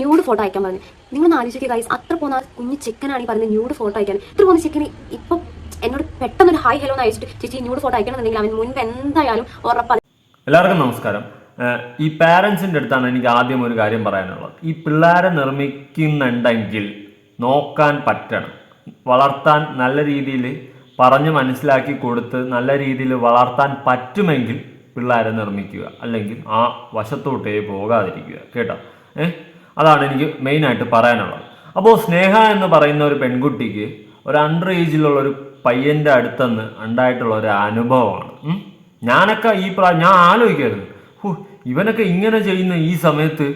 Nude photo അയക്കാൻ പറഞ്ഞു. നിങ്ങൾ ആലോചിക്കുക ഗൈസ് അത്ര പോകുന്ന കുഞ്ഞു ചിക്കനാണ് ഈ പറയുന്നത് ന്യൂഡ് ഫോട്ടോ അയക്കാൻ. ഇത്ര പോകുന്ന ചിക്കന് ഇപ്പൊ എന്നോട് പെട്ടെന്ന് ഒരു ഹായ് ഹലോ എന്ന് അയച്ചിട്ട് ചേച്ചി ന്യൂഡ് ഫോട്ടോ അയക്കണമെന്നുണ്ടെങ്കിൽ അവൻ മുൻപ് എന്തായാലും ഉറപ്പാണ് എല്ലാവർക്കും നമസ്കാരം. ഈ പാരൻസിന്റെ അടുത്താണ് എനിക്ക് ആദ്യം ഒരു കാര്യം പറയാനുള്ളത്. ഈ പിള്ളേരെ നിർമ്മിക്കുന്നുണ്ടെങ്കിൽ നോക്കാൻ പറ്റണം. വളർത്താൻ നല്ല രീതിയിൽ പറഞ്ഞ് മനസ്സിലാക്കി കൊടുത്ത് നല്ല രീതിയിൽ വളർത്താൻ പറ്റുമെങ്കിൽ പിള്ളേരെ നിർമ്മിക്കുക. അല്ലെങ്കിൽ ആ വശത്തോട്ടേ പോകാതിരിക്കുക. കേട്ടോ? ഏഹ് അതാണ് എനിക്ക് മെയിനായിട്ട് പറയാനുള്ളത്. അപ്പോൾ സ്നേഹ എന്ന് പറയുന്ന ഒരു പെൺകുട്ടിക്ക് ഒരു അണ്ടർ ഏജിലുള്ള ഒരു പയ്യന്റെ അടുത്തുനിന്ന് ഉണ്ടായിട്ടുള്ള ഒരു അനുഭവമാണ്. ഞാനൊക്കെ ഈ പ്രാ ഞാൻ ആലോചിക്കായിരുന്നു. ഹു ഇവനൊക്കെ ഇങ്ങനെ ചെയ്യുന്ന ഈ സമയത്ത്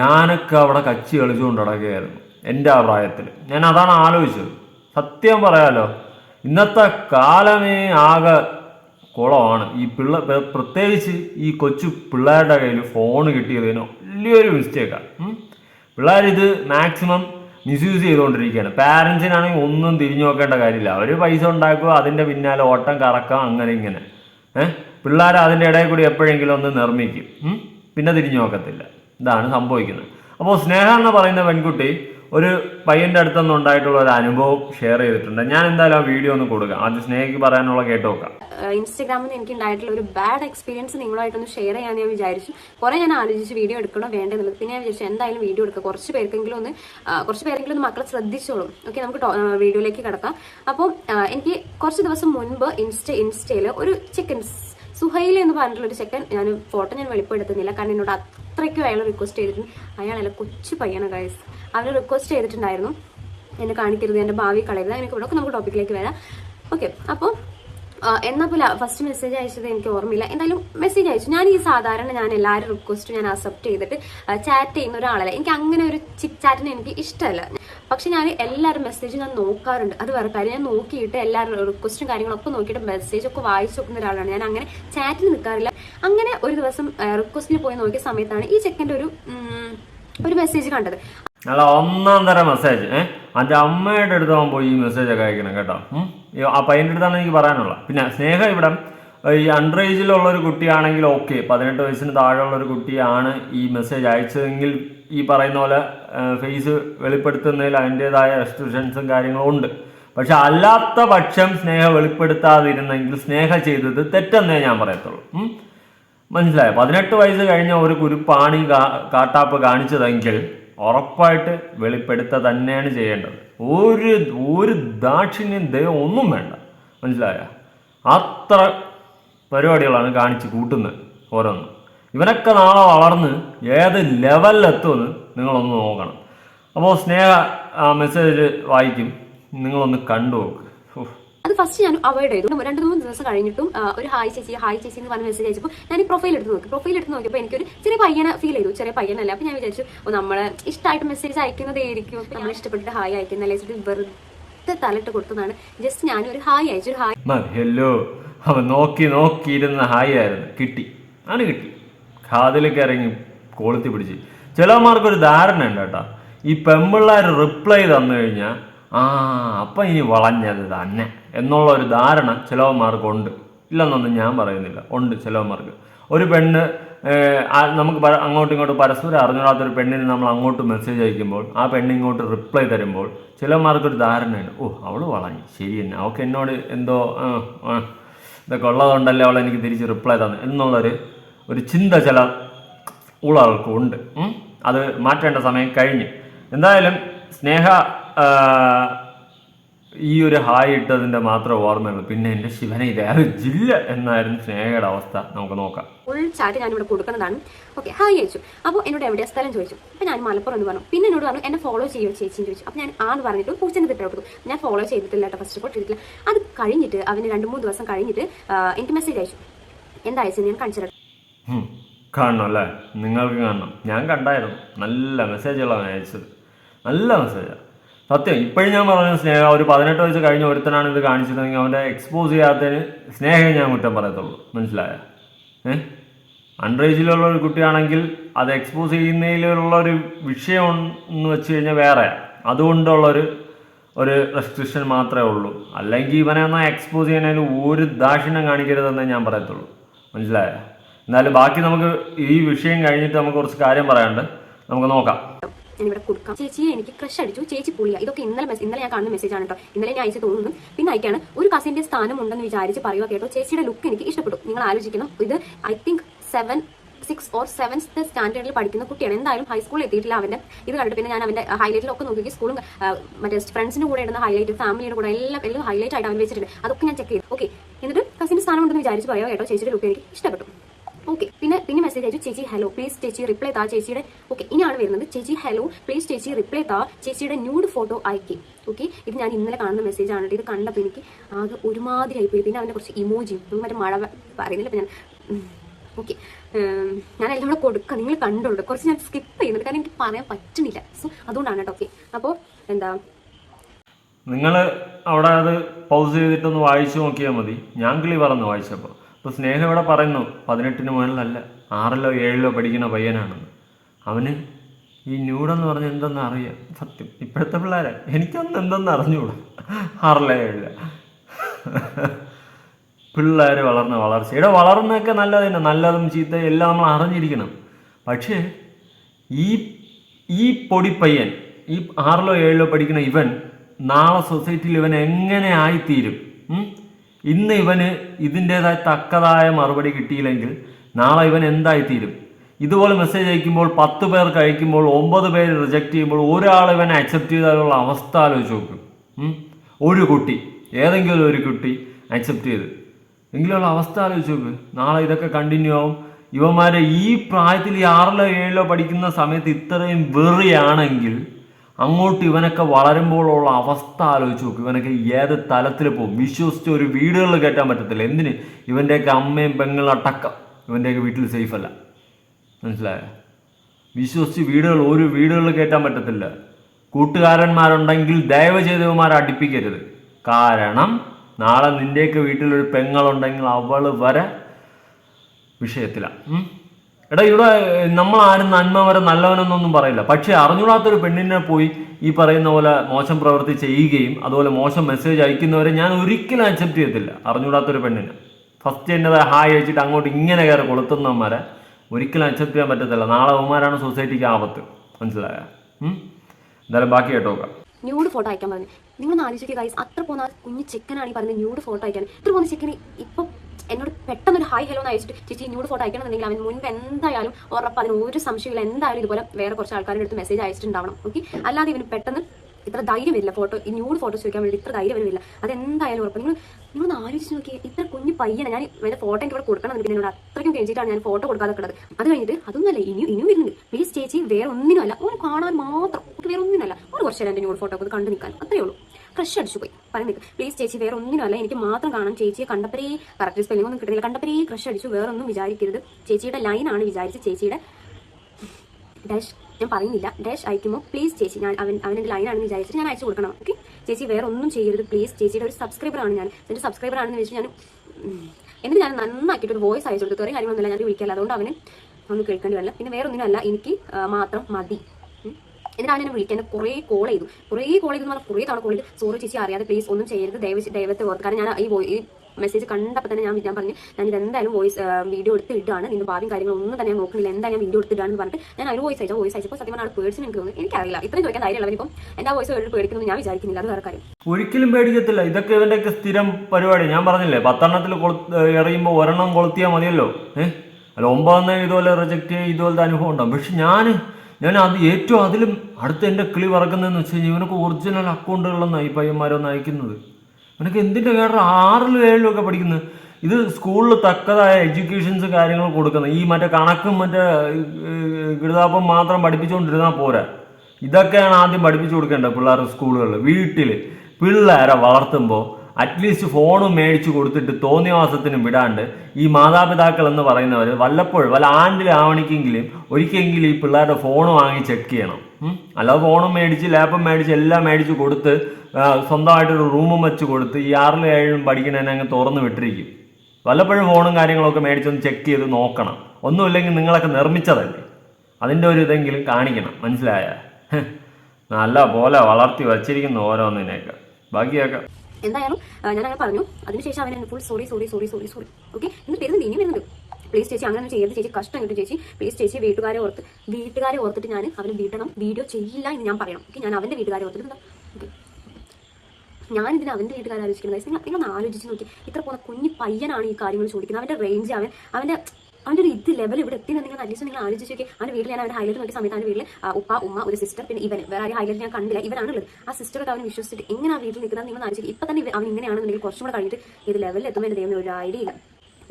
ഞാനൊക്കെ അവിടെ കച്ചി കളിച്ചുകൊണ്ട് നടക്കുകയായിരുന്നു എന്റെ ആ പ്രായത്തിൽ ഞാൻ അതാണ് ആലോചിച്ചത്. സത്യം പറയാലോ ഇന്നത്തെ കാലമേ ആകെ കുളമാണ്. ഈ പിള്ള പ്രത്യേകിച്ച് ഈ കൊച്ചു പിള്ളേരുടെ കയ്യിൽ ഫോൺ കിട്ടിയതിന് വലിയൊരു മിസ്റ്റേക്കാണ് പിള്ളേരിത് മാക്സിമം മിസ്യൂസ് ചെയ്തുകൊണ്ടിരിക്കുകയാണ്. പാരൻസിനാണെങ്കിൽ ഒന്നും തിരിഞ്ഞു നോക്കേണ്ട കാര്യമില്ല. അവർ പൈസ ഉണ്ടാക്കുക അതിന്റെ പിന്നാലെ ഓട്ടം കറക്കാം അങ്ങനെ ഇങ്ങനെ. ഏഹ്? പിള്ളേർ അതിന്റെ ഇടയിൽ കൂടി എപ്പോഴെങ്കിലും ഒന്ന് നിർമ്മിക്കും. പിന്നെ തിരിഞ്ഞു നോക്കത്തില്ല. ഇതാണ് സംഭവിക്കുന്നത്. അപ്പോൾ സ്നേഹ എന്ന് പറയുന്ന പെൺകുട്ടി ഒരു പയ്യന്റെ അടുത്തൊന്നും ഉണ്ടായിട്ടുള്ള ഒരു അനുഭവം ഷെയർ ചെയ്തിട്ടുണ്ട്. ഞാൻ എന്തായാലും ആ വീഡിയോ ഒന്ന് കൊടുക്കാം. ആദ്യം സ്നേഹയ്ക്ക് പറയാനുള്ള കേട്ട് നോക്കാം. ഇൻസ്റ്റാഗ്രാമിൽ നിന്ന് എനിക്ക് ഉണ്ടായിട്ടുള്ള ഒരു ബാഡ് എക്സ്പീരിയൻസ് നിങ്ങളായിട്ടൊന്ന് ഷെയർ ചെയ്യാൻ ഞാൻ വിചാരിച്ചു. കുറെ ഞാൻ ആലോചിച്ച് വീഡിയോ എടുക്കണോ വേണ്ടെന്നുള്ളത്. പിന്നെ ഞാൻ വിചാരിച്ചു എന്തായാലും വീഡിയോ എടുക്കുക കുറച്ച് പേർക്കെങ്കിലും ഒന്ന് കുറച്ച് പേരെങ്കിലും ഒന്ന് മക്കളെ ശ്രദ്ധിച്ചോളും. ഓക്കെ നമുക്ക് വീഡിയോയിലേക്ക് കിടക്കാം. അപ്പോൾ എനിക്ക് കുറച്ച് ദിവസം മുൻപ് ഇൻസ്റ്റ ഇൻസ്റ്റയിൽ ഒരു ചിക്കൻ സുഹൈൽ എന്ന് പറഞ്ഞിട്ടുള്ള ഒരു ചെക്കൻ ഞാൻ ഫോട്ടോ ഞാൻ വെളിപ്പെടുത്തുന്നില്ല. കാരണം എന്നോട് അത്രയ്ക്കും അയാൾ റിക്വസ്റ്റ് ചെയ്തിട്ടുണ്ട്. അയാളല്ല കൊച്ചു പയ്യാണ് ഗൈസ് അവർ റിക്വസ്റ്റ് ചെയ്തിട്ടുണ്ടായിരുന്നു. എന്നെ കാണിക്കരുത് എന്റെ ഭാവി കളയരുത്. എനിക്ക് ഇവിടെ നമുക്ക് ടോപ്പിക്കിലേക്ക് വരാം. ഓക്കെ അപ്പോൾ എന്നാ പോലെ ഫസ്റ്റ് മെസ്സേജ് അയച്ചത് എനിക്ക് ഓർമ്മയില്ല. എന്തായാലും മെസ്സേജ് അയച്ചു. ഞാൻ ഈ സാധാരണ ഞാൻ എല്ലാവരും റിക്വസ്റ്റ് ഞാൻ അക്സെപ്റ്റ് ചെയ്തിട്ട് ചാറ്റ് ചെയ്യുന്ന ഒരാളല്ല. എനിക്ക് അങ്ങനെ ഒരു ചിറ്റ് ചാറ്റിന് എനിക്ക് ഇഷ്ടമല്ല. പക്ഷെ ഞാൻ എല്ലാവരും മെസ്സേജ് ഞാൻ നോക്കാറുണ്ട്. അത് വേറെ കാര്യം. ഞാൻ നോക്കിയിട്ട് എല്ലാവരും റിക്വസ്റ്റും കാര്യങ്ങളൊക്കെ നോക്കിയിട്ട് മെസ്സേജ് ഒക്കെ വായിച്ചു നോക്കുന്ന ഒരാളാണ്. ഞാൻ അങ്ങനെ ചാറ്റിൽ നിൽക്കാറില്ല അങ്ങനെ ഒരു ദിവസം റിക്വസ്റ്റിൽ പോയി നോക്കിയ സമയത്താണ് ഈ ചെക്കന്റെ ഒരു ഒരു മെസ്സേജ് കണ്ടത്. ഒന്നാം തരം മെസ്സേജ് ഏഹ് അമ്മയുടെ അടുത്ത് പോയി ഈ മെസ്സേജ് ഒക്കെ അയക്കണം കേട്ടോ. ആ പയ്യന്റെ അടുത്താണ് എനിക്ക് പറയാനുള്ളത്. പിന്നെ സ്നേഹ ഇവിടെ ഈ അണ്ടർ ഏജിലുള്ള ഒരു കുട്ടിയാണെങ്കിൽ ഓക്കെ പതിനെട്ട് വയസ്സിന് താഴെയുള്ള ഒരു കുട്ടിയാണ് ഈ മെസ്സേജ് അയച്ചതെങ്കിൽ ഈ പറയുന്ന പോലെ ഫേസ് വെളിപ്പെടുത്തുന്നതിൽ അതിന്റെതായ റെസ്ട്രിക്ഷൻസും കാര്യങ്ങളും ഉണ്ട്. പക്ഷെ അല്ലാത്ത പക്ഷം സ്നേഹ വെളിപ്പെടുത്താതിരുന്നെങ്കിൽ സ്നേഹ ചെയ്തത് തെറ്റെന്നേ ഞാൻ പറയത്തുള്ളൂ. മനസ്സിലായോ? പതിനെട്ട് വയസ്സ് കഴിഞ്ഞ ഒരു കുരുപ്പാണി കാട്ടാപ്പ് കാണിച്ചതെങ്കിൽ ഉറപ്പായിട്ട് വെളിപ്പെടുത്തുക തന്നെയാണ് ചെയ്യേണ്ടത്. ഒരു ഒരു ദാക്ഷിണ്യം ദൈവം ഒന്നും വേണ്ട. മനസ്സിലായോ? അത്ര പരിപാടികളാണ് കാണിച്ച് കൂട്ടുന്നത് ഓരോന്നും. ഇവനൊക്കെ നാളെ വളർന്ന് ഏത് ലെവലിലെത്തുമെന്ന് നിങ്ങളൊന്ന് നോക്കണം. അപ്പോൾ സ്നേഹ മെസ്സേജ് വായിക്കും. നിങ്ങളൊന്ന് കണ്ടു നോക്ക്. അത് ഫസ്റ്റ് ഞാൻ അവോയ്ഡ് ചെയ്തു. രണ്ട് മൂന്ന് ദിവസം കഴിഞ്ഞിട്ടും ഒരു ഹായ് ചേച്ചി ഹായ് ചേച്ചി എന്ന് പറഞ്ഞ മെസ്സേജ് അയച്ചപ്പോൾ ഞാൻ ഈ പ്രൊഫൈൽ എടുത്ത് നോക്കി. പ്രൊഫൈൽ എടുത്ത് നോക്കിയപ്പോൾ എനിക്കൊരു ചെറിയ പയ്യനെ ഫീൽ ചെയ്തു. ചെറിയ പയ്യനല്ല. അപ്പോൾ ഞാൻ വിചാരിച്ചു ഓ നമ്മളെ ഇഷ്ടമായിട്ട് മെസ്സേജ് അയക്കുന്നതായിരിക്കും. നമ്മൾ ഇഷ്ടപ്പെട്ടിട്ട് ഹായ് അയക്കുന്നല്ലേ വെച്ചിട്ട് വെറുതെ തലയിട്ട് കൊടുത്തതാണ്. ജസ്റ്റ് ഞാനൊരു ഹായ് അയച്ചു. ഹായ് ഹലോ അവൻ നോക്കി നോക്കിയിരുന്ന ഹായ് ആയിരുന്നു. കിട്ടി. ആണ് കിട്ടി. കാതിലേക്ക് ഇറങ്ങി കോളത്തി പിടിച്ച്. ചിലമാർക്കൊരു ധാരണ ഉണ്ട് കേട്ടോ. ഈ പെമ്പിള്ളേർ റിപ്ലൈ തന്നു കഴിഞ്ഞാൽ ആ അപ്പം ഇനി വളഞ്ഞത് തന്നെ. എന്നുള്ള ഒരു ധാരണ ചിലവന്മാർക്കുണ്ട് ഇല്ലെന്നൊന്നും ഞാൻ പറയുന്നില്ല. ഉണ്ട് ചിലവന്മാർക്ക് ഒരു പെണ്ണ് നമുക്ക് അങ്ങോട്ടും ഇങ്ങോട്ടും പരസ്പരം അറിഞ്ഞൂടാത്തൊരു പെണ്ണിന് നമ്മൾ അങ്ങോട്ട് മെസ്സേജ് അയക്കുമ്പോൾ ആ പെണ്ണ് ഇങ്ങോട്ട് റിപ്ലൈ തരുമ്പോൾ ചിലമാർക്കൊരു ധാരണയുണ്ട്. ഓ അവൾ വളഞ്ഞു. ശരി തന്നെ. അവൾക്ക് എന്നോട് എന്തോ ഇതൊക്കെ ഉള്ളതുകൊണ്ടല്ലേ അവൾ എനിക്ക് തിരിച്ച് റിപ്ലൈ തന്നു എന്നുള്ളൊരു ഒരു ചിന്ത ചില ഉള്ളവർക്കും ഉണ്ട്. അത് മാറ്റേണ്ട സമയം കഴിഞ്ഞു എന്തായാലും സ്നേഹ ഈ ഒരു ഹായ് ഇട്ടതിന്റെ മാത്രമേ ഓർമ്മയുള്ളൂ. പിന്നെ എന്റെ ശിവനെ ജില്ല എന്നായിരുന്നു സ്നേഹയുടെ അവസ്ഥ. നമുക്ക് നോക്കാം. ഫുൾ ചാറ്റ് ഞാൻ ഇവിടെ കൊടുക്കുന്നതാണ്. ഓക്കെ ഹായ് ചോദിച്ചു അപ്പോൾ എന്നോട് എവിടെയാ സ്ഥലം ചോദിച്ചു. അപ്പോൾ ഞാൻ മലപ്പുറം എന്ന് പറഞ്ഞു. പിന്നെ എന്നോട് പറഞ്ഞു എന്നെ ഫോളോ ചെയ്യോ ചേച്ചി ചോദിച്ചു. അപ്പോൾ ഞാൻ ആന്ന് പറഞ്ഞിട്ട് പൂച്ചനെ തിട്ട കൊടുത്തു. ഞാൻ ഫോളോ ചെയ്തിട്ടില്ല കേട്ടോ ഫസ്റ്റ് ഓഫ് ഓൾ ചെയ്തിട്ടില്ല. അത് കഴിഞ്ഞിട്ട് അവന് രണ്ട് മൂന്ന് ദിവസം കഴിഞ്ഞിട്ട് എനിക്ക് മെസ്സേജ് അയച്ചു. എന്താ അയച്ചു ഞാൻ കാണിച്ചു കാണണം അല്ലേ? നിങ്ങൾക്ക് കാണണം. ഞാൻ കണ്ടായിരുന്നു. നല്ല മെസ്സേജുകളാണ് അയച്ചത് നല്ല മെസ്സേജാണ് സത്യം ഇപ്പോഴും ഞാൻ പറഞ്ഞ സ്നേഹ ഒരു പതിനെട്ട് വയസ്സ് കഴിഞ്ഞ ഒരുത്തനാണ് ഇത് കാണിച്ചിരുന്നെങ്കിൽ അവന്റെ എക്സ്പോസ് ചെയ്യാത്തതിന് സ്നേഹം ഞാൻ കുറ്റം പറയത്തുള്ളൂ. മനസ്സിലായ? ഏഹ് അണ്ടർ ഏജിലുള്ള ഒരു കുട്ടിയാണെങ്കിൽ അത് എക്സ്പോസ് ചെയ്യുന്നതിലുള്ള ഒരു വിഷയം എന്ന് വെച്ച് കഴിഞ്ഞാൽ വേറെ. അതുകൊണ്ടുള്ളൊരു ഒരു റെസ്ട്രിക്ഷൻ മാത്രമേ ഉള്ളൂ. അല്ലെങ്കിൽ ഇവനെ ഒന്ന് എക്സ്പോസ് ചെയ്യുന്നതിൽ ഒരു ദാക്ഷിണ്യം കാണിക്കരുതെന്നേ ഞാൻ പറയത്തുള്ളൂ. മനസ്സിലായോ? എന്നാലും ബാക്കി നമുക്ക് ഈ വിഷയം കഴിഞ്ഞിട്ട് നമുക്ക് കുറച്ച് കാര്യം പറയാനുണ്ട്. നമുക്ക് നോക്കാം. ഇവിടെ കൊടുക്കാം. ചേച്ചിയെ എനിക്ക് ക്രഷ് അടിച്ചു. ചേച്ചി പുള്ളിയ ഇതൊക്കെ ഇന്നലെ ഇന്നലെ ഞാൻ കാണുന്ന മെസ്സേജ് ആണ് കേട്ടോ ഇന്നലെ ഞാൻ അയച്ചു തോന്നുന്നു. പിന്നെ അയക്കാണ് ഒരു കസിന്റെ സ്ഥാനം ഉണ്ടെന്ന് വിചാരിച്ച് പറയുക കേട്ടോ. ചേച്ചിയുടെ ലുക്ക് എനിക്ക് ഇഷ്ടപ്പെട്ടു. നിങ്ങൾ ആലോചിക്കണം. ഇത് I think seven six or seventh സ്റ്റാൻഡേർഡിൽ പഠിക്കുന്ന കുട്ടിയാണ്. എന്തായാലും ഹൈസ്കൂളിൽ എത്തിയിട്ടില്ല അവന്റെ. ഇത് കണ്ടിട്ട് പിന്നെ ഞാൻ അവന്റെ ഹൈലൈറ്റിലൊക്കെ നോക്കി സ്കൂളും മറ്റേ ഫ്രണ്ട്സിന്റെ കൂടെ ഇടുന്ന ഹൈലൈറ്റ് ഫാമിലിയുടെ കൂടെ എല്ലാം എല്ലാം ഹൈലൈറ്റ് ആയിട്ട് അവൻ വെച്ചിട്ടുണ്ട്. അതൊക്കെ ഞാൻ ചെക്ക് ചെയ്തു. ഓക്കെ എന്നിട്ട് കസിന്റെ സ്ഥാനം ഉണ്ടെന്ന് വിചാരിച്ച് പറയുക കേട്ടോ. ചേച്ചിയുടെ ലുക്ക് എനിക്ക് ഇഷ്ടപ്പെട്ടു. ഓക്കെ പിന്നെ പിന്നെ മെസ്സേജ് അയച്ചു ചേച്ചി ഹലോ പ്ലീസ് ചേച്ചി റിപ്ലൈ താ ചേച്ചിയുടെ. ഓക്കെ ഇനിയാണ് വരുന്നത് ചേച്ചി ഹലോ പ്ലീസ് ചേച്ചി റിപ്ലൈ താ ചേച്ചിയുടെ ന്യൂഡ് ഫോട്ടോ അയക്കി. ഓക്കെ ഇത് ഞാൻ ഇന്നലെ കാണുന്ന മെസ്സേജ് ആണ് ഇത് കണ്ടപ്പോൾ എനിക്ക് ആകെ ഒരുമാതിരി ആയിപ്പോയി പിന്നെ അവന്റെ കുറച്ച് ഇമോജി മറ്റേ മഴ പറയുന്നില്ല ഞാൻ ഓക്കെ ഞാൻ എല്ലാം കൂടെ കൊടുക്കാം നിങ്ങൾ കണ്ടോളൂ കുറച്ച് ഞാൻ സ്കിപ്പ് ചെയ്യുന്നുണ്ട് കാരണം എനിക്ക് പറയാൻ പറ്റുന്നില്ല. സോ അതുകൊണ്ടാണ് കേട്ടോ ഓക്കെ അപ്പോൾ എന്താ? നിങ്ങൾ അവിടെ അത് പൗസ് ചെയ്തിട്ടൊന്ന് വായിച്ചു നോക്കിയാൽ മതി. ഞാൻ കിളി പറഞ്ഞു വായിച്ചപ്പോൾ അപ്പോൾ സ്നേഹം ഇവിടെ പറയുന്നു പതിനെട്ടിന് മുകളിലല്ല ആറിലോ ഏഴിലോ പഠിക്കുന്ന പയ്യനാണെന്ന്. അവന് ഈ ന്യൂഡെന്ന് പറഞ്ഞ എന്തെന്ന് അറിയാം? സത്യം. ഇപ്പോഴത്തെ പിള്ളേരെ എനിക്കൊന്നും എന്തെന്ന് അറിഞ്ഞുകൂടാ ആറിലോ ഏഴിലോ. പിള്ളേർ വളർന്ന വളർച്ച. ഇവിടെ വളർന്നൊക്കെ നല്ലത് തന്നെ. നല്ലതും ചീത്തയും എല്ലാം നമ്മൾ അറിഞ്ഞിരിക്കണം. പക്ഷേ ഈ ഈ പൊടിപ്പയ്യൻ ഈ ആറിലോ ഏഴിലോ പഠിക്കുന്ന ഇവൻ നാളെ സൊസൈറ്റിയിൽ ഇവൻ എങ്ങനെ ആയിത്തീരും? ഇന്ന് ഇവന് ഇതിന്റെതായ തക്കതായ മറുപടി കിട്ടിയില്ലെങ്കിൽ നാളെ ഇവൻ എന്തായിത്തീരും? ഇതുപോലെ മെസ്സേജ് അയക്കുമ്പോൾ പത്ത് പേർ അയക്കുമ്പോൾ ഒമ്പത് പേര് റിജക്റ്റ് ചെയ്യുമ്പോൾ ഒരാൾ ഇവനെ അക്സെപ്റ്റ് ചെയ്താലുള്ള അവസ്ഥ ആലോചിച്ച് നോക്കും. ഒരു കുട്ടി ഏതെങ്കിലും ഒരു കുട്ടി അക്സെപ്റ്റ് ചെയ്ത്. എങ്കിലുള്ള അവസ്ഥ ആലോചിച്ച് നോക്ക്. നാളെ ഇതൊക്കെ കണ്ടിന്യൂ ആവും. ഇവന്മാരെ ഈ പ്രായത്തിൽ ഈ ആറിലോ ഏഴിലോ പഠിക്കുന്ന സമയത്ത് ഇത്രയും വെറിയാണെങ്കിൽ അങ്ങോട്ട് ഇവനൊക്കെ വളരുമ്പോഴുള്ള അവസ്ഥ ആലോചിച്ച് നോക്കും. ഇവനൊക്കെ ഏത് തലത്തിൽ പോകും? വിശ്വസിച്ച് ഒരു വീടുകളിൽ കയറ്റാൻ പറ്റത്തില്ല. എന്തിന്? ഇവന്റെയൊക്കെ അമ്മയും പെങ്ങളും അടക്കം ഇവന്റെയൊക്കെ വീട്ടിൽ സേഫ് അല്ല. മനസ്സിലായോ? വിശ്വസിച്ച് വീടുകൾ ഒരു വീടുകളിൽ കയറ്റാൻ പറ്റത്തില്ല. കൂട്ടുകാരന്മാരുണ്ടെങ്കിൽ ദയവ് ചെയ്തവന്മാരെ അടിപ്പിക്കരുത്. കാരണം നാളെ നിന്റെയൊക്കെ വീട്ടിലൊരു പെങ്ങളുണ്ടെങ്കിൽ അവൾ വരെ വിഷയത്തിലാണ് എടാ ഇവിടെ നമ്മൾ ആരും നന്മ വരെ നല്ലവനെന്നൊന്നും പറയില്ല. പക്ഷേ അറിഞ്ഞൂടാത്തൊരു പെണ്ണിനെ പോയി ഈ പറയുന്ന പോലെ മോശം പ്രവൃത്തി ചെയ്യുകയും അതുപോലെ മോശം മെസ്സേജ് അയക്കുന്നവരെ ഞാൻ ഒരിക്കലും അക്സെപ്റ്റ് ചെയ്യത്തില്ല അറിഞ്ഞൂടാത്തൊരു പെണ്ണിന്. ഫസ്റ്റ് എന്റെ ഹായ് അയച്ചിട്ട് അങ്ങോട്ട് ഇങ്ങനെ കയറി കൊളുത്തുന്നവന്മാരെ ഒരിക്കലും അക്സെപ്റ്റ് ചെയ്യാൻ പറ്റത്തില്ല. നാളെ അവന്മാരാണ് സൊസൈറ്റിക്ക് ആപത്ത്. മനസ്സിലായ? എന്തായാലും ബാക്കി കേട്ടോ നോക്കാം. ന്യൂഡ് ഫോട്ടോ അയക്കാൻ പറഞ്ഞു. നിങ്ങളൊന്ന് ആലോചിക്കുക ഗൈസ് അത്ര പോകുന്ന കുഞ്ഞു ചെക്കനാണ് ഈ പറയുന്നത് ന്യൂഡ് ഫോട്ടോ അയക്കാൻ. ഇത്ര പോകുന്ന ചെക്കന് ഇപ്പം എന്നോട് പെട്ടെന്ന് ഒരു ഹായ് ഹലോ എന്ന് അയച്ചിട്ട് ചേച്ചി ന്യൂഡ് ഫോട്ടോ അയക്കണമെന്നുണ്ടെങ്കിൽ അവൻ മുൻപ് എന്തായാലും ഉറപ്പ് അതിന് ഒരു സംശയമില്ല എന്തായാലും ഇതുപോലെ വേറെ കുറച്ച് ആൾക്കാരുടെ അടുത്ത് മെസ്സേജ് അയച്ചിട്ടുണ്ടാവണം. ഓക്കെ അല്ലാതെ ഇവന് പെട്ടെന്ന് ഇത്ര ധൈര്യം വരില്ല ഫോട്ടോ ഈ ന്യൂഡ് ഫോട്ടോ ചോദിക്കാൻ വേണ്ടി ഇത്ര ധൈര്യം വരില്ല. അതെന്തായാലും ഉറപ്പ്. നിങ്ങൾ നിങ്ങളൊന്ന് ആലോചിച്ച് നോക്കി ഇത്ര കുഞ്ഞു പയ്യനെ ഞാൻ ഇവന്റെ ഫോട്ടോ എനിക്ക് ഇവിടെ കൊടുക്കണം എന്ന് എന്നോട് അത്രയ്ക്കും കഴിഞ്ഞിട്ടാണ് ഞാൻ ഫോട്ടോ കൊടുക്കാതെ കിടന്നത് അത് കഴിഞ്ഞിട്ട് അതൊന്നുമല്ല ഇനിയും ഇനിയും വരുന്നുണ്ട്. പ്ലീസ് ചേച്ചി വേറെ ഒന്നിനും അല്ല ഒരു കാണാൻ മാത്രം. വേറെ ഒന്നിനല്ല ഒരു കുറച്ച് നേരം എന്റെ ന്യൂഡ് ഫോട്ടോ ഒക്കെ കണ്ടു നിൽക്കാൻ. അത്രേ ഉള്ളൂ. ക്രഷ് അടിച്ചു പോയി പറയുന്നത് പ്ലീസ് ചേച്ചി വേറെ ഒന്നിനല്ല എനിക്ക് മാത്രം കാണാൻ ചേച്ചിയെ കണ്ടപ്പരേ കറക്റ്റ് സ്പെല്ലിംഗ് ഒന്നും കിട്ടുന്നില്ല. കണ്ടപ്പരേ ക്രഷ് അടിച്ചു. വേറെ ഒന്നും വിചാരിക്കരുത്. ചേച്ചിയുടെ ലൈനാണ് വിചാരിച്ച് ചേച്ചിയുടെ ഡാഷ് ഞാൻ പറയുന്നില്ല. ഡാഷ് അയക്കുമ്പോൾ പ്ലീസ് ചേച്ചി ഞാൻ അവൻ അവന്റെ ലൈനാണെന്ന് വിചാരിച്ചിട്ട് ഞാൻ അയച്ചു കൊടുക്കണം. ഓക്കെ ചേച്ചി വേറെ ഒന്നും ചെയ്യരുത്. പ്ലീസ് ചേച്ചിയുടെ ഒരു സബ്സ്ക്രൈബർ ആണ് ഞാൻ. എന്റെ സബ്സ്ക്രൈബർ ആണെന്ന് വെച്ച് ഞാൻ എന്നിട്ട് ഞാൻ നന്നാക്കിയിട്ട് ഒരു വോയിസ് അയച്ചു കൊടുത്തു. കുറേ കാര്യങ്ങളൊന്നുമില്ല. ഞാൻ വിളിക്കില്ല. അതുകൊണ്ട് അവന് ഒന്ന് കേൾക്കേണ്ടി വരില്ല. പിന്നെ വേറെ ഒന്നിനല്ല എനിക്ക് മാത്രം മതി. എന്നിട്ടാണ് എന്നെ വിളിക്കാൻ കുറേ കോൾ ചെയ്തു. കുറേ കോൾ ചെയ്തു പറഞ്ഞാൽ കുറേ തവണ കോൾ ചെയ്ത്. സോറി ചേച്ചി അറിയാതെ പ്ലീസ് ഒന്നും ചെയ്യരുത്. ദയവ് ദൈവത്തെ ഓർത്ത് കാരണം ഞാൻ ഈ ഈ മെസ്സേജ് കണ്ടപ്പോൾ തന്നെ ഞാൻ ഞാൻ പറഞ്ഞു ഞാൻ ഇത് എന്തായാലും വോയിസ് വീഡിയോ എടുത്ത് ഇടാണ്. നിന്റെ ഭാവിയും കാര്യങ്ങളൊന്നും തന്നെ ഞാൻ നോക്കുന്നില്ല. എന്തായാലും ഞാൻ വീഡിയോ എടുത്തിട്ടാണെന്ന് പറഞ്ഞിട്ട് ഞാൻ ഒരു വോയിസ് അയച്ചു. വോയിസ് അയച്ചപ്പോൾ സത്യം പറഞ്ഞാൽ പേഴ്സൺ എനിക്ക് തോന്നുന്നു. എനിക്കറിയില്ല. ഇത്രയും ചോദിക്കാൻ ധൈര്യമുള്ളവരിപ്പം എന്റെ ആ വോയിസ് ഒരു പേടിക്കുന്നു ഞാൻ വിചാരിക്കുന്നില്ല. അത് വേറെ കാര്യം. ഒരിക്കലും പേടിക്കത്തില്ല. ഇതൊക്കെ ഇവന്റെയൊക്കെ സ്ഥിരം പരിപാടി. ഞാൻ പറഞ്ഞില്ലേ പത്തെണ്ണത്തിൽ എറിയുമ്പോൾ ഒരെണ്ണം കൊളുത്തിയാൽ മതിയല്ലോ. ഏഹ് അല്ല ഒമ്പതെണ്ണം ഇതുപോലെ റിജക്റ്റ് ചെയ്യുക ഇതുപോലത്തെ അനുഭവം ഉണ്ടാകും പക്ഷെ ഞാൻ ഞാൻ അത് ഏറ്റവും അതിലും അടുത്ത് എന്റെ കിളി പറക്കുന്നതെന്ന് വെച്ച് കഴിഞ്ഞാൽ ഇവനൊക്കെ ഒറിജിനൽ അക്കൗണ്ടുകളൊന്നാണ് ഈ പയ്യന്മാരൊന്ന് അയക്കുന്നത്. ഇവനൊക്കെ എന്തിന്റെ കേട്ട ആറിലും ഏഴിലും ഒക്കെ പഠിക്കുന്നത്. ഇത് സ്കൂളിൽ തക്കതായ എഡ്യൂക്കേഷൻസ് കാര്യങ്ങൾ കൊടുക്കുന്നത്. ഈ മറ്റേ കണക്കും മറ്റേ ഗണിതാപ്പം മാത്രം പഠിപ്പിച്ചുകൊണ്ടിരുന്നാൽ പോരാ. ഇതൊക്കെയാണ് ആദ്യം പഠിപ്പിച്ചു കൊടുക്കേണ്ടത് പിള്ളേരുടെ സ്കൂളുകളിൽ വീട്ടിൽ പിള്ളേരെ വളർത്തുമ്പോൾ അറ്റ്ലീസ്റ്റ് ഫോണും മേടിച്ചു കൊടുത്തിട്ട് തോന്നിയവാസത്തിനും വിടാണ്ട് ഈ മാതാപിതാക്കൾ എന്ന് പറയുന്നവർ വല്ലപ്പോഴും വല്ല ആണ്ടിൽ ആവണിക്കെങ്കിലും ഒരിക്കലെങ്കിലും ഈ പിള്ളേരുടെ ഫോൺ വാങ്ങി ചെക്ക് ചെയ്യണം? അല്ലാതെ ഫോണും മേടിച്ച് ലാപ്പും മേടിച്ച് എല്ലാം മേടിച്ച് കൊടുത്ത് സ്വന്തമായിട്ടൊരു റൂമും വെച്ച് കൊടുത്ത് ഈ ആറിലും ഏഴിലും പഠിക്കുന്നതിനെ അങ്ങ് തുറന്ന് വിട്ടിരിക്കും. വല്ലപ്പോഴും ഫോണും കാര്യങ്ങളൊക്കെ മേടിച്ചൊന്ന് ചെക്ക് ചെയ്ത് നോക്കണം. ഒന്നുമില്ലെങ്കിൽ നിങ്ങളൊക്കെ നിർമ്മിച്ചതല്ലേ? അതിന്റെ ഒരു ഇതെങ്കിലും കാണിക്കണം. മനസ്സിലായ? നല്ല പോലെ വളർത്തി വച്ചിരിക്കുന്നു ഓരോന്നിനെയൊക്കെ. ബാക്കിയൊക്കെ എന്തായാലും ഞാൻ അങ്ങനെ പറഞ്ഞു. അതിനുശേഷം അവൻ full sorry sorry sorry sorry sorry okay ഇന്ന് വരുന്നുണ്ട് ഇനി വരുന്നുണ്ട്. പ്ലീസ് ചേച്ചി അങ്ങനെ ചെയ്യരുത് ചേച്ചി. കഷ്ടം കിട്ടും ചേച്ചി. പ്ലീസ് ചേച്ചി വീട്ടുകാരെ ഓർത്ത് വീട്ടുകാരെ ഓർത്തിട്ട് ഞാൻ അവനെ വീട്ടണം. വീഡിയോ ചെയ്യില്ല എന്ന് ഞാൻ പറയണം. ഓക്കെ ഞാൻ അവന്റെ വീട്ടുകാരെ ഓർത്തിട്ട് ഓക്കെ ഞാൻ ഇതിന് അവന്റെ വീട്ടുകാരെ ആലോചിക്കുന്നത്. നിങ്ങൾ നിങ്ങൾ ആലോചിച്ച് നോക്കി. ഇത്ര പോകുന്ന കുഞ്ഞു പയ്യനാണ് ഈ കാര്യങ്ങൾ ചോദിക്കുന്നത്. അവന്റെ റേഞ്ച് അവൻ അവന്റെ അവന്റെ ഒരു ഇത് ലെവൽ ഇവിടെ എത്തി നിങ്ങൾ അറ്റ്ലീസ്റ്റ് നിങ്ങൾ ആലോചിച്ച് നോക്കി അവന്റെ വീട്ടിൽ ഞാൻ അവരുടെ ഹൈലൈറ്റ് നോക്കിയ സമയത്ത് അവന്റെ വീട്ടിൽ ഉപ്പ ഉമ്മ ഒരു സിസ്റ്റർ പിന്നെ ഇവൻ. വേറെ ആരും ഹൈലൈറ്റ് ഞാൻ കണ്ടില്ല. ഇവനാണുള്ളത്. ആ സിസ്റ്ററൊക്കെ അവൻ വിശ്വസിച്ചിട്ട് എങ്ങനെ ആ വീട്ടിൽ നിൽക്കുന്നത് നിങ്ങൾ ആലോചിക്കും. ഇപ്പം തന്നെ അവൻ ഇങ്ങനെയാണെന്നുണ്ടെങ്കിൽ കുറച്ചും കൂടെ കഴിഞ്ഞിട്ട് ഇത് ലെവലിൽ എത്തുമ്പോൾ എന്റെ ദൈവം ഒരു ഐഡിയ ഇല്ല.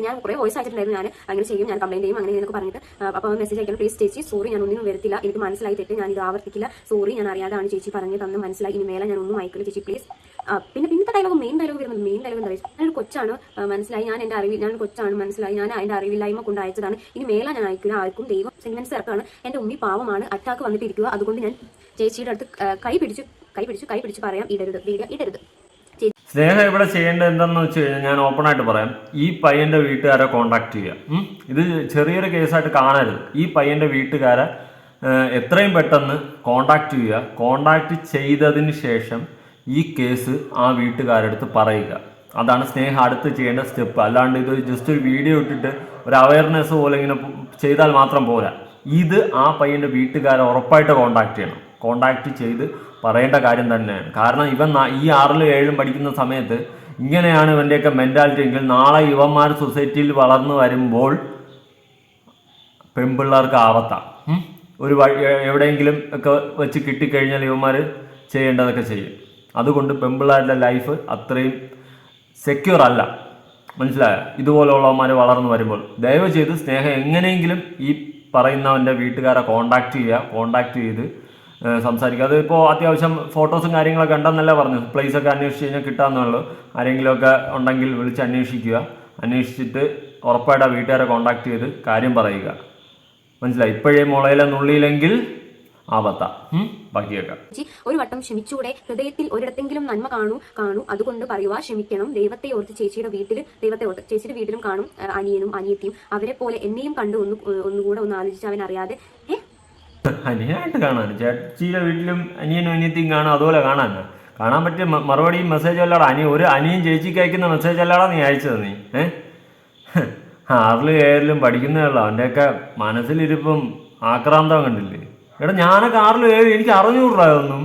ഞാൻ കുറേ വോയിസ് അയച്ചിട്ടുണ്ടായിരുന്നു. ഞാൻ അങ്ങനെ ചെയ്യും ഞാൻ കംപ്ലൈന്റ് ചെയ്യും അങ്ങനെ എന്നൊക്കെ പറഞ്ഞിട്ട്. അപ്പോൾ മെസ്സേജ് അയക്കണം പ്ലീസ് ചേച്ചി സോറി ഞാൻ ഒന്നിനും വരത്തില്ല. എനിക്ക് മനസ്സിലായി തെറ്റ്. ഞാൻ ഇത് ആവർത്തിക്കില്ല. സോറി ഞാൻ അറിയാതാണ് ചേച്ചി പറഞ്ഞു തന്ന് മനസ്സിലായി. ഇനി മേലെ ഞാൻ ഒന്നും അയക്കില്ല. ചേച്ചി പ്ലീസ് പിന്നെ പിന്നത്തെ ഡയലോഗ് മെയിൻ ഡയലോഗ് വരുന്നത് മെയിൻ ഡയലോഗ് എന്താ പറയുക ഞാനൊരു കൊച്ചാണ് മനസ്സിലായി ഞാൻ എന്റെ അറിവിൽ ഞാൻ കൊച്ചാണ് മനസ്സിലായി ഞാൻ അതിന്റെ അറിവില്ലായ്മ കൊണ്ട് അയച്ചതാണ്. ഇനി മേല ഞാൻ അയക്കുന്ന ആർക്കും ദൈവം സെന്റിമെന്റ്സ് ഇറക്കാണ്. എന്റെ ഉമ്മി പാവമാണ് അറ്റാക്ക് വന്നിട്ടിരിക്കുക. അതുകൊണ്ട് ഞാൻ ചേച്ചിയുടെ അടുത്ത് കൈ പിടിച്ചു കൈ പിടിച്ചു കൈ പിടിച്ച് പറയാം ഇടരുത് വീഡിയോ ഇടരുത്. സ്നേഹ ഇവിടെ ചെയ്യേണ്ടത് എന്താണെന്ന് വെച്ച് കഴിഞ്ഞാൽ ഞാൻ ഓപ്പൺ ആയിട്ട് പറയാം. ഈ പയ്യന്റെ വീട്ടുകാരെ കോണ്ടാക്ട് ചെയ്യുക. ഇത് ചെറിയൊരു കേസായിട്ട് കാണരുത്. ഈ പയ്യന്റെ വീട്ടുകാരെ എത്രയും പെട്ടെന്ന് കോണ്ടാക്ട് ചെയ്യുക. കോണ്ടാക്ട് ചെയ്തതിന് ശേഷം ഈ കേസ് ആ വീട്ടുകാരടുത്ത് പറയുക. അതാണ് സ്നേഹം അടുത്ത് ചെയ്യേണ്ട സ്റ്റെപ്പ്. അല്ലാണ്ട് ഇത് ജസ്റ്റ് ഒരു വീഡിയോ ഇട്ടിട്ട് ഒരു അവയർനെസ് പോലെ ഇങ്ങനെ ചെയ്താൽ മാത്രം പോരാ. ഇത് ആ പയ്യന്റെ വീട്ടുകാരെ ഉറപ്പായിട്ട് കോണ്ടാക്ട് ചെയ്യണം. കോണ്ടാക്ട് ചെയ്ത് പറയേണ്ട കാര്യം തന്നെയാണ്. കാരണം ഇവൻ ഈ ആറിലും ഏഴിലും പഠിക്കുന്ന സമയത്ത് ഇങ്ങനെയാണ് ഇവന്റെയൊക്കെ മെന്റാലിറ്റി എങ്കിൽ നാളെ യുവന്മാർ സൊസൈറ്റിയിൽ വളർന്നു വരുമ്പോൾ പെൺപിള്ളേർക്ക് ആപത്താണ് ഒരു വഴി എവിടെയെങ്കിലും ഒക്കെ വെച്ച് കിട്ടിക്കഴിഞ്ഞാൽ യുവന്മാർ ചെയ്യേണ്ടതൊക്കെ ചെയ്യും. അതുകൊണ്ട് പെമ്പിള്ളാരുടെ ലൈഫ് അത്രയും സെക്യൂർ അല്ല. മനസ്സിലായോ? ഇതുപോലുള്ളവന്മാർ വളർന്നു വരുമ്പോൾ. ദയവ് ചെയ്ത് സ്നേഹം എങ്ങനെയെങ്കിലും ഈ പറയുന്നവന്റെ വീട്ടുകാരെ കോണ്ടാക്ട് ചെയ്യുക കോണ്ടാക്ട് ചെയ്ത് സംസാരിക്കുക. അതിപ്പോൾ അത്യാവശ്യം ഫോട്ടോസും കാര്യങ്ങളൊക്കെ ഉണ്ടെന്നല്ല പറഞ്ഞു പ്ലേസ് ഒക്കെ അന്വേഷിച്ച് കഴിഞ്ഞാൽ കിട്ടാമെന്നുള്ളൂ ആരെങ്കിലുമൊക്കെ ഉണ്ടെങ്കിൽ വിളിച്ച് അന്വേഷിക്കുക. അന്വേഷിച്ചിട്ട് ഉറപ്പായിട്ട് ആ വീട്ടുകാരെ കോണ്ടാക്ട് ചെയ്ത് കാര്യം പറയുക. മനസ്സിലായി? ഇപ്പോഴേ മുളയിലെ നുള്ളിയില്ലെങ്കിൽ ബാക്കിയൊക്കെ ഒരു വട്ടം ക്ഷമിച്ചൂടെ ഹൃദയത്തിൽ ഒരിടത്തെങ്കിലും നന്മ കാണൂ കാണൂ അതുകൊണ്ട് പറയുവാ ക്ഷമിക്കണം ദൈവത്തെ ഓർത്ത് ചേച്ചിയുടെ വീട്ടിൽ ദൈവത്തെ ഓർത്ത് ചേച്ചിയുടെ വീട്ടിലും കാണും അനിയനും അനിയത്തിയും അവരെ പോലെ എന്നെയും കണ്ടു ഒന്ന് ഒന്നുകൂടെ ഒന്ന് ആലോചിച്ച് അവൻ അറിയാതെ അനിയനായിട്ട് കാണാൻ ചേച്ചിയുടെ വീട്ടിലും അനിയനും അനിയത്തിയും കാണും അതുപോലെ കാണാൻ കാണാൻ പറ്റിയ മറുപടിയും മെസ്സേജ് അല്ലാടാ അനി ഒരു അനിയും ചേച്ചിക്ക് അയക്കുന്ന മെസ്സേജ് അല്ലാടാ നീ അയച്ചത് നീ ഏഹ് ആറിലും ഏഴിലും പഠിക്കുന്നതല്ല അവന്റെയൊക്കെ മനസ്സിലിരിപ്പം ആക്രാന്തം കണ്ടില്ലേ എടാ ഞാനൊക്കെ കാറിൽ ഏഴ് എനിക്ക് അറുന്നൂറ് രൂപ ഒന്നും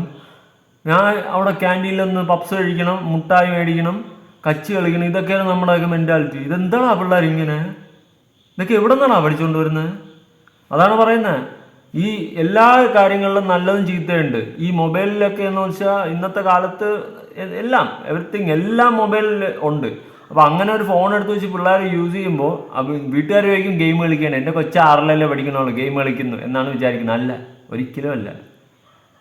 ഞാൻ അവിടെ ക്യാന്റീനിൽ ഒന്ന് പപ്സ് കഴിക്കണം മുട്ടായി മേടിക്കണം കച്ചി കളിക്കണം ഇതൊക്കെയാണ് നമ്മുടെ നമ്മുടെയൊക്കെ മെന്റാലിറ്റി ഇതെന്താണാ പിള്ളേർ ഇങ്ങനെ? ഇതൊക്കെ എവിടെ നിന്നാണോ പഠിച്ചുകൊണ്ട് വരുന്നത് അതാണ് പറയുന്നത് ഈ എല്ലാ കാര്യങ്ങളിലും നല്ലതും ചീത്തയുണ്ട്. ഈ മൊബൈലിലൊക്കെ എന്ന് വെച്ചാൽ ഇന്നത്തെ കാലത്ത് എല്ലാം എവറിത്തിങ് എല്ലാം മൊബൈലിൽ ഉണ്ട്. അപ്പോൾ അങ്ങനെ ഒരു ഫോൺ എടുത്ത് വെച്ച് പിള്ളേർ യൂസ് ചെയ്യുമ്പോൾ വീട്ടുകാർ ചോദിക്കും ഗെയിം കളിക്കാൻ എന്റെ കൊച്ച ആറിലല്ലേ ഗെയിം കളിക്കുന്നു എന്നാണ് വിചാരിക്കുന്നത്. അല്ല. ഒരിക്കലും അല്ല.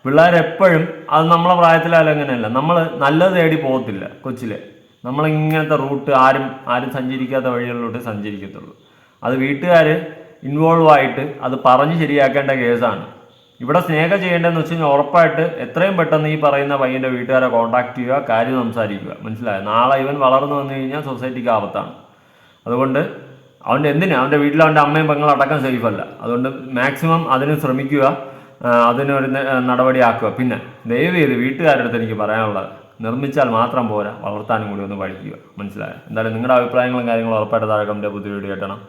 പിള്ളേരെപ്പോഴും അത് നമ്മളെ പ്രായത്തിലായാലും അങ്ങനെയല്ല. നമ്മൾ നല്ലത് തേടി പോകത്തില്ല കൊച്ചിലെ. നമ്മളിങ്ങനത്തെ റൂട്ട് ആരും ആരും സഞ്ചരിക്കാത്ത വഴികളിലോട്ട് സഞ്ചരിക്കത്തുള്ളൂ. അത് വീട്ടുകാർ ഇൻവോൾവ് ആയിട്ട് അത് പറഞ്ഞ് ശരിയാക്കേണ്ട കേസാണ്. ഇവിടെ സ്നേഹം ചെയ്യേണ്ടതെന്ന് വെച്ച് കഴിഞ്ഞാൽ ഉറപ്പായിട്ട് എത്രയും പെട്ടെന്ന് ഈ പറയുന്ന പയ്യന്റെ വീട്ടുകാരെ കോൺടാക്ട് ചെയ്യുക കാര്യം സംസാരിക്കുക. മനസ്സിലായോ? നാളെ ഇവൻ വളർന്നു വന്നു കഴിഞ്ഞാൽ സൊസൈറ്റിക്ക് ആപത്താണ്. അതുകൊണ്ട് അവന്റെ എന്തിനാ? അവന്റെ വീട്ടിൽ അവന്റെ അമ്മയും പെങ്ങളും അടക്കം സേഫല്ല അതുകൊണ്ട് മാക്സിമം അതിന് ശ്രമിക്കുക. അതിനൊരു നടപടിയാക്കുക. പിന്നെ ദയവ് ചെയ്ത് വീട്ടുകാരുടെ അടുത്ത് എനിക്ക് പറയാനുള്ളത്. നിർമ്മിച്ചാൽ മാത്രം പോരാ വളർത്താനും കൂടി ഒന്ന് പഠിക്കുക. മനസ്സിലായോ? എന്തായാലും നിങ്ങളുടെ അഭിപ്രായങ്ങളും കാര്യങ്ങളും ഉറപ്പായിട്ട് താഴെ കമന്റ് പുതിയ വീഡിയോ കിട്ടണം